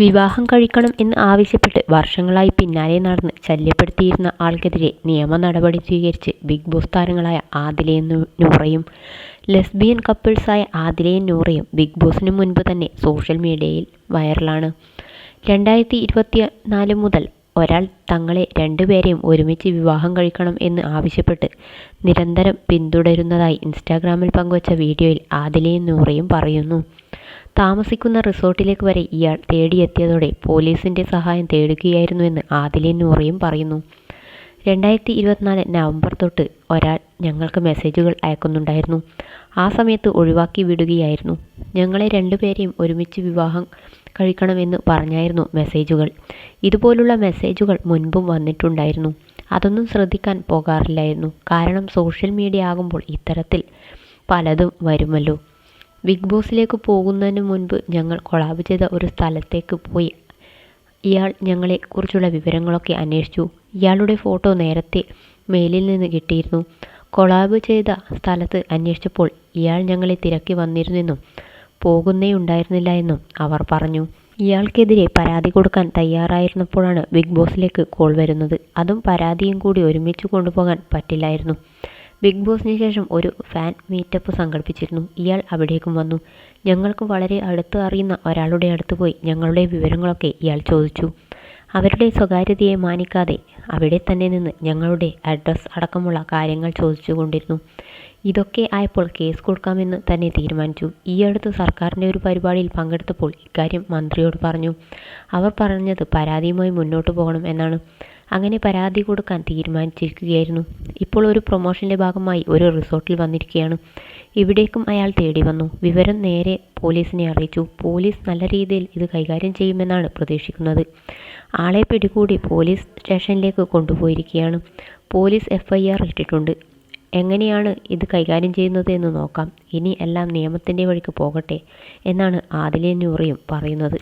വിവാഹം കഴിക്കണം എന്ന് ആവശ്യപ്പെട്ട് വർഷങ്ങളായി പിന്നാലെ നടന്ന് ശല്യപ്പെടുത്തിയിരുന്ന ആൾക്കെതിരെ നിയമ നടപടി സ്വീകരിച്ച് ബിഗ് ബോസ് താരങ്ങളായ ആദിലയും നൂറയും ലെസ്ബിയൻ കപ്പിൾസായ ആദിലയും നൂറയും ബിഗ് ബോസിന് മുൻപ് തന്നെ സോഷ്യൽ മീഡിയയിൽ വൈറലാണ്. രണ്ടായിരത്തി ഇരുപത്തി നാല് മുതൽ ഒരാൾ തങ്ങളെ രണ്ടുപേരെയും ഒരുമിച്ച് വിവാഹം കഴിക്കണം എന്ന് ആവശ്യപ്പെട്ട് നിരന്തരം പിന്തുടരുന്നതായി ഇൻസ്റ്റാഗ്രാമിൽ പങ്കുവച്ച വീഡിയോയിൽ ആദിലയും നൂറയും പറയുന്നു. താമസിക്കുന്ന റിസോർട്ടിലേക്ക് വരെ ഇയാൾ തേടിയെത്തിയതോടെ പോലീസിന്റെ സഹായം തേടുകയായിരുന്നുവെന്ന് ആദിലയും നൂറയും പറയുന്നു. രണ്ടായിരത്തി ഇരുപത്തിനാല് നവംബർ തൊട്ട് ഒരാൾ ഞങ്ങൾക്ക് മെസ്സേജുകൾ അയക്കുന്നുണ്ടായിരുന്നു. ആ സമയത്ത് ഒഴിവാക്കി വിടുകയായിരുന്നു. ഞങ്ങളെ രണ്ടുപേരെയും ഒരുമിച്ച് വിവാഹം കഴിക്കണമെന്ന് പറഞ്ഞായിരുന്നു മെസ്സേജുകൾ. ഇതുപോലുള്ള മെസ്സേജുകൾ മുൻപും വന്നിട്ടുണ്ടായിരുന്നു. അതൊന്നും ശ്രദ്ധിക്കാൻ പോകാറില്ലായിരുന്നു. കാരണം സോഷ്യൽ മീഡിയ ആകുമ്പോൾ ഇത്തരത്തിൽ പലതും വരുമല്ലോ. ബിഗ് ബോസിലേക്ക് പോകുന്നതിന് മുൻപ് ഞങ്ങൾ കൊളാബ് ചെയ്ത ഒരു സ്ഥലത്തേക്ക് പോയി. ഇയാൾ ഞങ്ങളെക്കുറിച്ചുള്ള വിവരങ്ങളൊക്കെ അന്വേഷിച്ചു. ഇയാളുടെ ഫോട്ടോ നേരത്തെ മെയിലിൽ നിന്ന് കിട്ടിയിരുന്നു. കൊളാബ് ചെയ്ത സ്ഥലത്ത് അന്വേഷിച്ചപ്പോൾ ഇയാൾ ഞങ്ങളെ തിരക്കി വന്നിരുന്നെന്നും പോകുന്നേ ഉണ്ടായിരുന്നില്ല എന്നും അവർ പറഞ്ഞു. ഇയാൾക്കെതിരെ പരാതി കൊടുക്കാൻ തയ്യാറായിരുന്നപ്പോഴാണ് ബിഗ് ബോസിലേക്ക് കോൾ വരുന്നത്. അതും പരാതിയും കൂടി ഒരുമിച്ച് കൊണ്ടുപോകാൻ പറ്റില്ലായിരുന്നു. ബിഗ് ബോസിന് ശേഷം ഒരു ഫാൻ മീറ്റപ്പ് സംഘടിപ്പിച്ചിരുന്നു. ഇയാൾ അവിടേക്കും വന്നു. ഞങ്ങൾക്ക് വളരെ അടുത്ത് അറിയുന്ന ഒരാളുടെ അടുത്ത് പോയി ഞങ്ങളുടെ വിവരങ്ങളൊക്കെ ഇയാൾ ചോദിച്ചു. അവരുടെ സ്വകാര്യതയെ മാനിക്കാതെ അവിടെ തന്നെ നിന്ന് ഞങ്ങളുടെ അഡ്രസ്സ് അടക്കമുള്ള കാര്യങ്ങൾ ചോദിച്ചു കൊണ്ടിരുന്നു. ഇതൊക്കെ ആയപ്പോൾ കേസ് കൊടുക്കാമെന്ന് തന്നെ തീരുമാനിച്ചു. ഈ അടുത്ത് സർക്കാരിന്റെ ഒരു പരിപാടിയിൽ പങ്കെടുത്തപ്പോൾ ഇക്കാര്യം മന്ത്രിയോട് പറഞ്ഞു. അവർ പറഞ്ഞത് പരാതിയുമായി മുന്നോട്ട് പോകണം എന്നാണ്. അങ്ങനെ പരാതി കൊടുക്കാൻ തീരുമാനിച്ചിരിക്കുകയായിരുന്നു. ഇപ്പോൾ ഒരു പ്രൊമോഷന്റെ ഭാഗമായി ഒരു റിസോർട്ടിൽ വന്നിരിക്കുകയാണ്. ഇവിടേക്കും അയാൾ തേടി വന്നു. വിവരം നേരെ പോലീസിനെ അറിയിച്ചു. പോലീസ് നല്ല രീതിയിൽ ഇത് കൈകാര്യം ചെയ്യുമെന്നാണ് പ്രതീക്ഷിക്കുന്നത്. ആളെ പിടികൂടി പോലീസ് സ്റ്റേഷനിലേക്ക് കൊണ്ടുപോയിരിക്കുകയാണ്. പോലീസ് എഫ്ഐആർ ഇട്ടിട്ടുണ്ട്. എങ്ങനെയാണ് ഇത് കൈകാര്യം ചെയ്യുന്നത് എന്ന് നോക്കാം. ഇനി എല്ലാം നിയമത്തിന്റെ വഴിക്ക് പോകട്ടെ എന്നാണ് ആദിലെ നൂറിയും പറയുന്നത്.